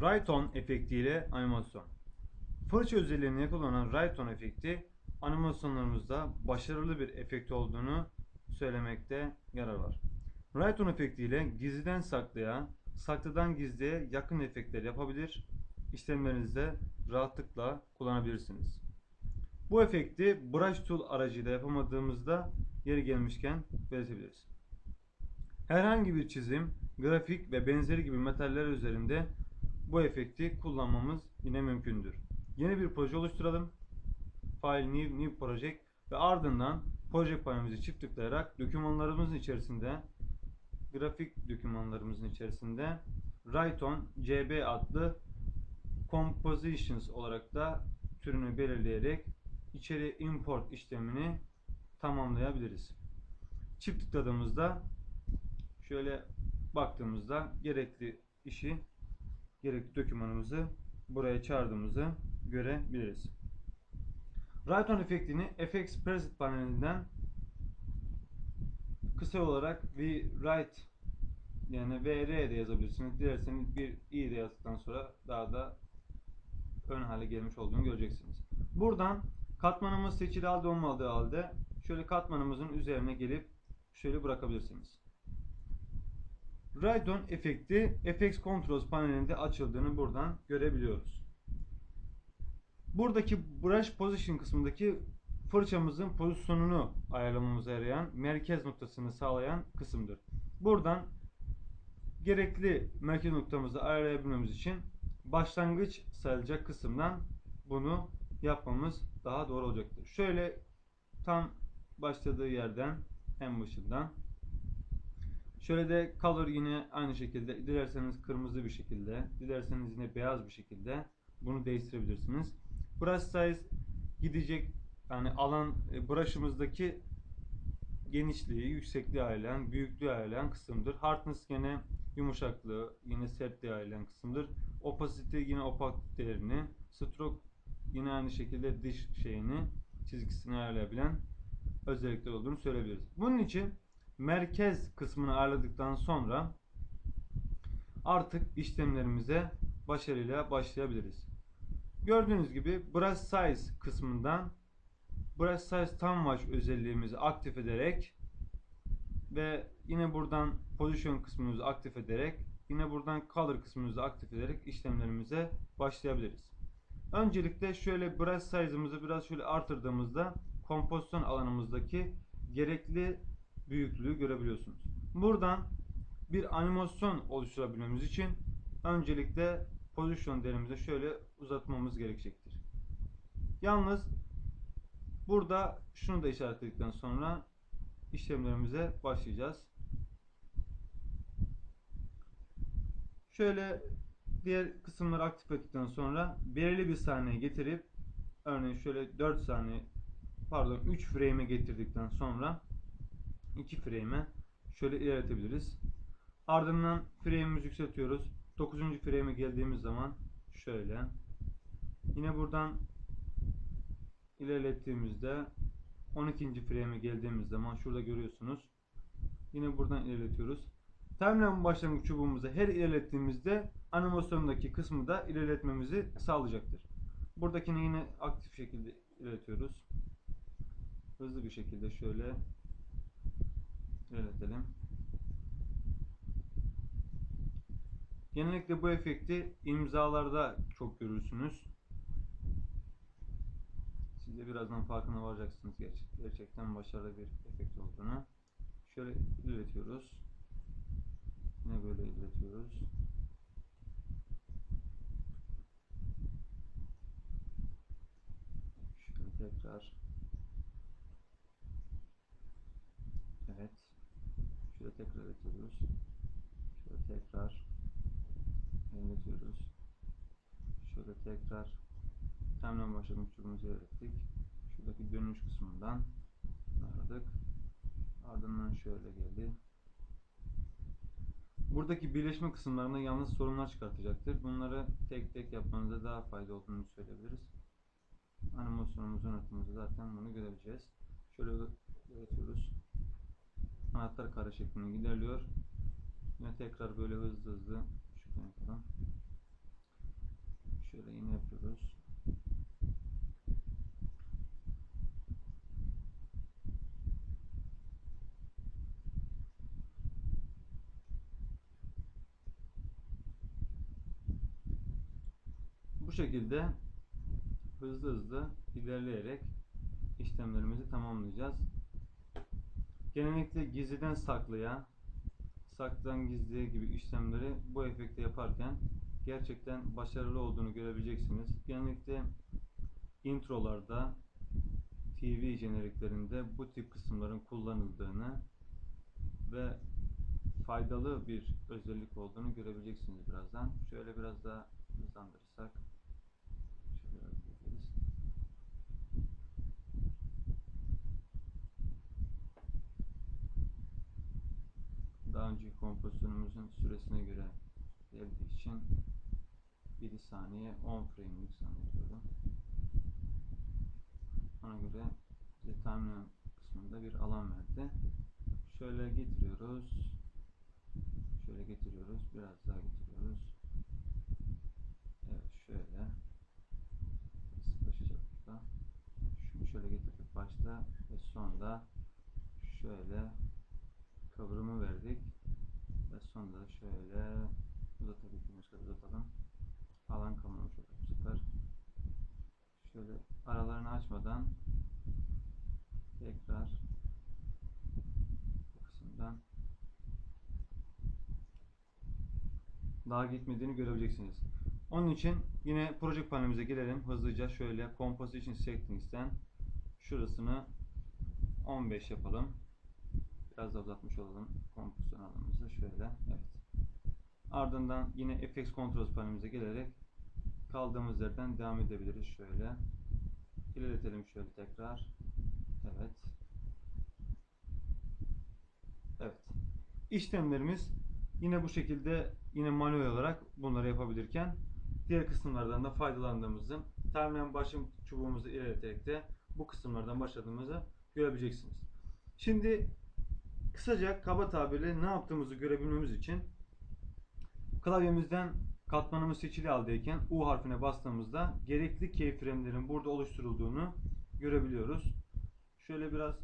Right-on efekti ile animasyon. Fırça özelliğini yakalanan Right-on efekti animasyonlarımızda başarılı bir efekt olduğunu söylemekte yarar var. Right-on efekti ile gizliden saklıya, saklıdan gizliye yakın efektler yapabilir, işlemlerinizde rahatlıkla kullanabilirsiniz. Bu efekti Brush Tool aracıyla yapamadığımızda yeri gelmişken belirtebiliriz. Herhangi bir çizim, grafik ve benzeri gibi metaller üzerinde bu efekti kullanmamız yine mümkündür. Yeni bir proje oluşturalım. File New, New Project ve ardından Project panelimizi çift tıklayarak dokümanlarımızın içerisinde grafik dokümanlarımızın içerisinde Write-on CB adlı Compositions olarak da türünü belirleyerek içeri import işlemini tamamlayabiliriz. Çift tıkladığımızda şöyle baktığımızda gerekli işi gerekli dokümanımızı buraya çağırdığımızı görebiliriz. Write-on efektini FX Preset panelinden kısa olarak we write yani VR de yazabilirsiniz. Dilerseniz bir i de yazdıktan sonra daha da ön hale gelmiş olduğunu göreceksiniz. Buradan katmanımız seçili halde olmadığı halde şöyle katmanımızın üzerine gelip şöyle bırakabilirsiniz. Write-on efekti FX Controls panelinde açıldığını buradan görebiliyoruz. Buradaki Brush Position kısmındaki fırçamızın pozisyonunu ayarlamamıza yarayan merkez noktasını sağlayan kısımdır. Buradan gerekli merkez noktamızı ayarlayabilmemiz için başlangıç sayılacak kısımdan bunu yapmamız daha doğru olacaktır. Şöyle tam başladığı yerden en başından Şöyle de color yine aynı şekilde dilerseniz kırmızı bir şekilde dilerseniz yine beyaz bir şekilde bunu değiştirebilirsiniz. Brush size gidecek yani alan e, brush'ımızdaki genişliği, yüksekliği ayarlayan, büyüklüğü ayarlayan kısımdır. Hardness yine yumuşaklığı, yine sertliği ayarlayan kısımdır. Opacity yine opak değerini, stroke yine aynı şekilde dış şeyini, çizgisini ayarlayabilen özellikler olduğunu söyleyebiliriz. Bunun için merkez kısmını ayarladıktan sonra artık işlemlerimize başarıyla başlayabiliriz. Gördüğünüz gibi Brush Size kısmından Brush Size Tam Watch özelliğimizi aktif ederek ve yine buradan Position kısmımızı aktif ederek yine buradan Color kısmımızı aktif ederek işlemlerimize başlayabiliriz. Öncelikle şöyle Brush Size'ımızı biraz şöyle artırdığımızda kompozisyon alanımızdaki gerekli büyüklüğü görebiliyorsunuz. Buradan bir animasyon oluşturabilmemiz için öncelikle pozisyon değerimizi şöyle uzatmamız gerekecektir. Yalnız burada şunu da işaretledikten sonra işlemlerimize başlayacağız. Şöyle diğer kısımları aktif ettikten sonra belirli bir saniye getirip örneğin şöyle 4 saniye pardon 3 frame'e getirdikten sonra 2 frame'e şöyle ilerletebiliriz. Ardından frame'imizi yükseltiyoruz. 9. frame'e geldiğimiz zaman şöyle. Yine buradan ilerlettiğimizde 12. frame'e geldiğimiz zaman şurada görüyorsunuz. Yine buradan ilerletiyoruz. Timeline başlangıç çubuğumuzu her ilerlettiğimizde animasyondaki kısmı da ilerletmemizi sağlayacaktır. Buradakini yine aktif şekilde ilerletiyoruz. Hızlı bir şekilde şöyle ilerletelim. Genellikle bu efekti imzalarda çok görürsünüz. Siz de birazdan farkına varacaksınız ger gerçekten başarılı bir efekt olduğunu. Şöyle ilerletiyoruz. Yine böyle ilerletiyoruz. Şöyle tekrar. Evet. Şöyle tekrar ilerletiyoruz. Şöyle tekrar ilerletiyoruz. Şöyle tekrar timeline başlamış çubuğumuzu ilerlettik. Şuradaki dönüş kısmından aradık. Ardından şöyle geldi. Buradaki birleşme kısımlarında yalnız sorunlar çıkartacaktır. Bunları tek tek yapmanıza daha fayda olduğunu söyleyebiliriz. Animasyonumuzun yönetiminde zaten bunu görebileceğiz. Şöyle üretiyoruz. Anahtar kare şeklinde ilerliyor. Yine tekrar böyle hızlı hızlı şuradan yapalım. Şöyle yine yapıyoruz. Bu şekilde hızlı hızlı ilerleyerek işlemlerimizi tamamlayacağız. Genellikle gizliden saklıya, saklıdan gizliye gibi işlemleri bu efekte yaparken gerçekten başarılı olduğunu görebileceksiniz. Genellikle introlarda, TV jeneriklerinde bu tip kısımların kullanıldığını ve faydalı bir özellik olduğunu görebileceksiniz birazdan. Şöyle biraz daha hızlandırırsak şöyle yapabiliriz. Daha önceki kompozisyonumuzun süresine göre geldiği için 7 saniye 10 frame'lik zannediyorum. Ona göre bize timeline kısmında bir alan verdi. Şöyle getiriyoruz. Şöyle getiriyoruz. Biraz daha getiriyoruz. Evet şöyle. Sıklaşacak burada. Şunu şöyle getirdik başta ve sonda şöyle kıvrımı verdik. Da şöyle uzatabildiğimiz kadar uzatalım. Alan kalmamış oldu bu sefer. Şöyle aralarını açmadan tekrar bu kısımdan daha gitmediğini görebileceksiniz. Onun için yine Project panelimize gelelim. Hızlıca şöyle Composition Settings'ten şurasını 15 yapalım. Biraz da uzatmış olalım kompozisyon alanımızı. Şöyle. Evet. Ardından yine FX Controls panelimize gelerek kaldığımız yerden devam edebiliriz. Şöyle. İlerletelim şöyle tekrar. Evet. Evet. İşlemlerimiz yine bu şekilde yine manuel olarak bunları yapabilirken diğer kısımlardan da faydalandığımızı tamamen başım çubuğumuzu ilerleterek de bu kısımlardan başladığımızı görebileceksiniz. Şimdi kısaca kaba tabirle ne yaptığımızı görebilmemiz için klavyemizden katmanımız seçili haldeyken U harfine bastığımızda gerekli keyframe'lerin burada oluşturulduğunu görebiliyoruz. Şöyle biraz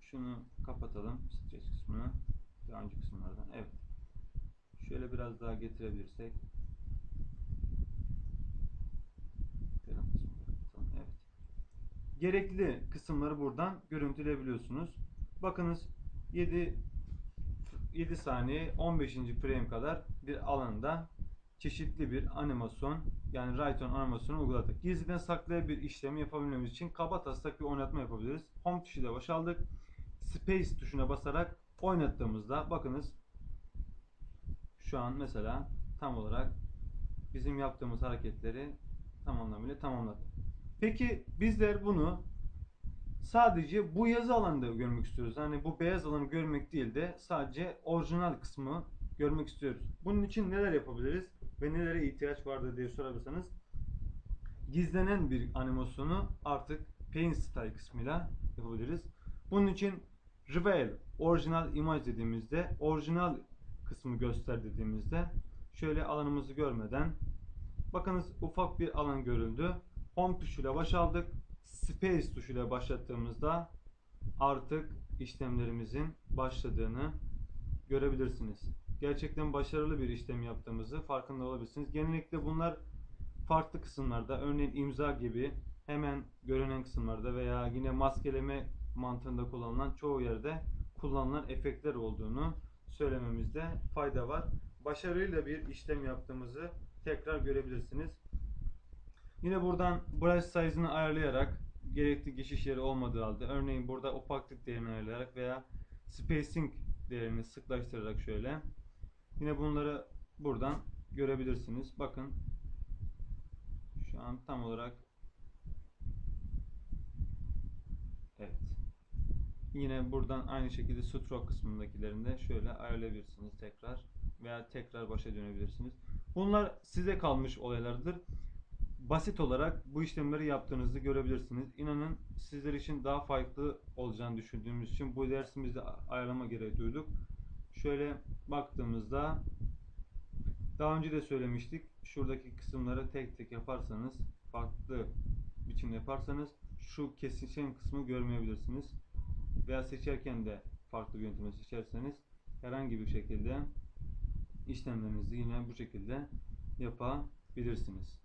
şunu kapatalım stres kısmını daha önce kısımlardan. Evet. Şöyle biraz daha getirebilirsek Falan kısmını kapatalım. evet gerekli kısımları buradan görüntüleyebiliyorsunuz bakınız 7 7 saniye 15. frame kadar bir alanda çeşitli bir animasyon yani Write on animasyonu uyguladık. Gizliden saklaya bir işlemi yapabilmemiz için kaba taslak bir oynatma yapabiliriz. Home tuşuyla başaldık. Space tuşuna basarak oynattığımızda bakınız şu an mesela tam olarak bizim yaptığımız hareketleri tam anlamıyla tamamladı. Peki bizler bunu sadece bu yazı alanında görmek istiyoruz. Hani bu beyaz alanı görmek değil de sadece orijinal kısmı görmek istiyoruz. Bunun için neler yapabiliriz ve nelere ihtiyaç vardır diye sorarsanız gizlenen bir animasyonu artık Paint Style kısmıyla yapabiliriz. Bunun için Reveal Original Image dediğimizde orijinal kısmı göster dediğimizde şöyle alanımızı görmeden bakınız ufak bir alan görüldü. Home tuşuyla başaldık. Space tuşuyla başlattığımızda artık işlemlerimizin başladığını görebilirsiniz. Gerçekten başarılı bir işlem yaptığımızı farkında olabilirsiniz. Genellikle bunlar farklı kısımlarda örneğin imza gibi hemen görünen kısımlarda veya yine maskeleme mantığında kullanılan çoğu yerde kullanılan efektler olduğunu söylememizde fayda var. Başarıyla bir işlem yaptığımızı tekrar görebilirsiniz. Yine buradan brush size'ını ayarlayarak gerekli geçiş yeri olmadığı halde örneğin burada opaklık değerini ayarlayarak veya spacing değerini sıklaştırarak şöyle yine bunları buradan görebilirsiniz. Bakın şu an tam olarak evet yine buradan aynı şekilde stroke kısmındakilerinde şöyle ayarlayabilirsiniz tekrar veya tekrar başa dönebilirsiniz. Bunlar size kalmış olaylardır basit olarak bu işlemleri yaptığınızı görebilirsiniz. İnanın sizler için daha farklı olacağını düşündüğümüz için bu dersimizde ayarlama gereği duyduk. Şöyle baktığımızda Daha önce de söylemiştik. Şuradaki kısımları tek tek yaparsanız, farklı biçimde yaparsanız şu kesişen kısmı görmeyebilirsiniz. Veya seçerken de farklı bir yöntemi seçerseniz herhangi bir şekilde işlemlerinizi yine bu şekilde yapabilirsiniz.